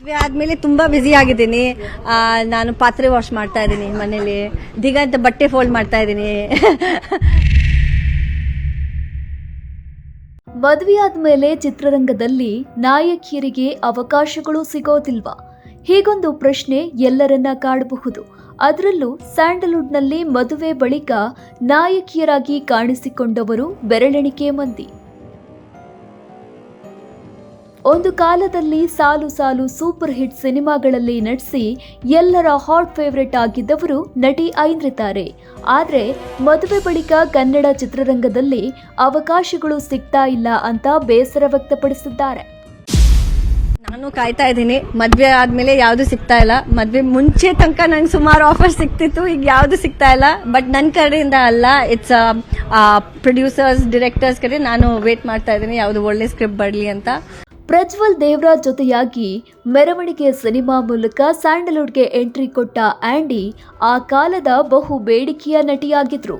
ಮದ್ವೆ ಆದ್ಮೇಲೆ ತುಂಬಾ ಬ್ಯುಸಿ ಆಗಿದ್ದೀನಿ. ನಾನು ಪಾತ್ರೆ ವಾಶ್ ಮಾಡ್ತಾ ಇದ್ದೀನಿ ಮನೇಲಿ. ದಿಗಂತ ಬಟ್ಟೆ ಫೋಲ್ಡ್ ಮಾಡ್ತಾ ಇದ್ದೀನಿ. ಮದುವೆಯಾದ್ಮೇಲೆ ಚಿತ್ರರಂಗದಲ್ಲಿ ನಾಯಕಿಯರಿಗೆ ಅವಕಾಶಗಳು ಸಿಗೋದಿಲ್ವಾ? ಹೀಗೊಂದು ಪ್ರಶ್ನೆ ಎಲ್ಲರನ್ನ ಕಾಡಬಹುದು. ಅದರಲ್ಲೂ ಸ್ಯಾಂಡಲ್ವುಡ್ನಲ್ಲಿ ಮದುವೆ ಬಳಿಕ ನಾಯಕಿಯರಾಗಿ ಕಾಣಿಸಿಕೊಂಡವರು ಬೆರಳೆಣಿಕೆ ಮಂದಿ. ಒಂದು ಕಾಲದಲ್ಲಿ ಸಾಲು ಸಾಲು ಸೂಪರ್ ಹಿಟ್ ಸಿನಿಮಾಗಳಲ್ಲಿ ನಟಿಸಿ ಎಲ್ಲರ ಹಾಟ್ ಫೇವರೆಟ್ ಆಗಿದ್ದವರು ನಟಿ ಐಂದ್ರಿತಾರೆ. ಆದರೆ ಮದುವೆ ಬಳಿಕ ಕನ್ನಡ ಚಿತ್ರರಂಗದಲ್ಲಿ ಅವಕಾಶಗಳು ಸಿಗ್ತಾ ಇಲ್ಲ ಅಂತ ಬೇಸರ ವ್ಯಕ್ತಪಡಿಸಿದ್ದಾರೆ. ನಾನು ಕಾಯ್ತಾ ಇದ್ದೀನಿ. ಮದ್ವೆ ಆದ್ಮೇಲೆ ಯಾವ್ದು ಸಿಗ್ತಾ ಇಲ್ಲ. ಮದ್ವೆ ಮುಂಚೆ ತನಕ ನಂಗೆ ಸುಮಾರು ಆಫರ್ ಸಿಕ್ತಿತ್ತು ಈಗ ಯಾವ್ದು ಸಿಗ್ತಾ ಇಲ್ಲ. ಬಟ್ ನನ್ನ ಕಡೆಯಿಂದ ಅಲ್ಲ ಇಟ್ಸ್ ಪ್ರೊಡ್ಯೂಸರ್ಸ್ ಡಿರೆಕ್ಟರ್ಸ್ ಕಡೆ ನಾನು ವೇಟ್ ಮಾಡ್ತಾ ಇದ್ದೀನಿ. ಯಾವ್ದು ಒಳ್ಳೆ ಸ್ಕ್ರಿಪ್ಟ್ ಬರಲಿ ಅಂತ. ಪ್ರಜ್ವಲ್ ದೇವರಾಜ್ ಜೊತೆಯಾಗಿ ಮೆರವಣಿಗೆ ಸಿನಿಮಾ ಮೂಲಕ ಸ್ಯಾಂಡಲ್ವುಡ್ಗೆ ಎಂಟ್ರಿ ಕೊಟ್ಟ ಆಂಡಿ ಆ ಕಾಲದ ಬಹು ಬೇಡಿಕೆಯ ನಟಿಯಾಗಿದ್ರು.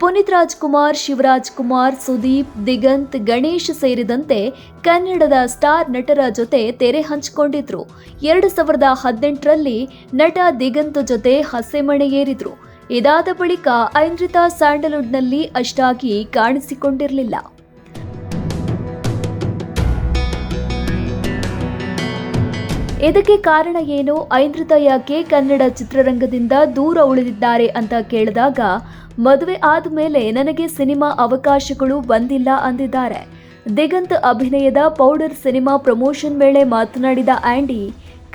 ಪುನೀತ್ ರಾಜ್ಕುಮಾರ್, ಶಿವರಾಜ್ ಕುಮಾರ್, ಸುದೀಪ್, ದಿಗಂತ್, ಗಣೇಶ್ ಸೇರಿದಂತೆ ಕನ್ನಡದ ಸ್ಟಾರ್ ನಟರ ಜೊತೆ ತೆರೆ ಹಂಚಿಕೊಂಡಿದ್ರು. ಎರಡು ಸಾವಿರದ ಹದಿನೆಂಟರಲ್ಲಿ ನಟ ದಿಗಂತ್ ಜೊತೆ ಹಸೆಮಣೆ ಏರಿದ್ರು. ಇದಾದ ಬಳಿಕ ಐಂದ್ರಿತಾ ಸ್ಯಾಂಡಲ್ವುಡ್ನಲ್ಲಿ ಅಷ್ಟಾಗಿ ಕಾಣಿಸಿಕೊಂಡಿರಲಿಲ್ಲ. ಇದಕ್ಕೆ ಕಾರಣ ಏನು? ಐಂದ್ರಿತ ಯಾಕೆ ಕನ್ನಡ ಚಿತ್ರರಂಗದಿಂದ ದೂರ ಉಳಿದಿದ್ದಾರೆ ಅಂತ ಕೇಳಿದಾಗ, ಮದುವೆ ಆದ ಮೇಲೆ ನನಗೆ ಸಿನಿಮಾ ಅವಕಾಶಗಳು ಬಂದಿಲ್ಲ ಅಂದಿದ್ದಾರೆ. ದಿಗಂತ್ ಅಭಿನಯದ ಪೌಡರ್ ಸಿನಿಮಾ ಪ್ರಮೋಷನ್ ವೇಳೆ ಮಾತನಾಡಿದ ಆಂಡಿ,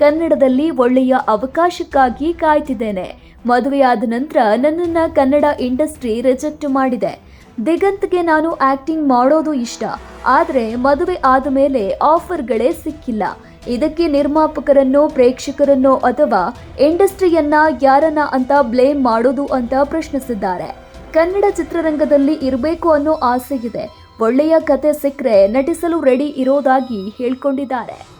ಕನ್ನಡದಲ್ಲಿ ಒಳ್ಳೆಯ ಅವಕಾಶಕ್ಕಾಗಿ ಕಾಯ್ತಿದ್ದೇನೆ. ಮದುವೆಯಾದ ನಂತರ ನನ್ನನ್ನು ಕನ್ನಡ ಇಂಡಸ್ಟ್ರಿ ರಿಜೆಕ್ಟ್ ಮಾಡಿದೆ. ದಿಗಂತ್ಗೆ ನಾನು ಆ್ಯಕ್ಟಿಂಗ್ ಮಾಡೋದು ಇಷ್ಟ. ಆದರೆ ಮದುವೆ ಆದ ಮೇಲೆ ಆಫರ್ಗಳೇ ಸಿಕ್ಕಿಲ್ಲ. ಇದಕ್ಕೆ ನಿರ್ಮಾಪಕರನ್ನೋ, ಪ್ರೇಕ್ಷಕರನ್ನೋ ಅಥವಾ ಇಂಡಸ್ಟ್ರಿಯನ್ನ ಯಾರನ್ನ ಅಂತ ಬ್ಲೇಮ್ ಮಾಡೋದು ಅಂತ ಪ್ರಶ್ನಿಸಿದ್ದಾರೆ. ಕನ್ನಡ ಚಿತ್ರರಂಗದಲ್ಲಿ ಇರಬೇಕು ಅನ್ನೋ ಆಸೆ ಇದೆ ಒಳ್ಳೆಯ ಕತೆ ಸಿಕ್ಕರೆ ನಟಿಸಲು ರೆಡಿ ಇರೋದಾಗಿ ಹೇಳ್ಕೊಂಡಿದ್ದಾರೆ.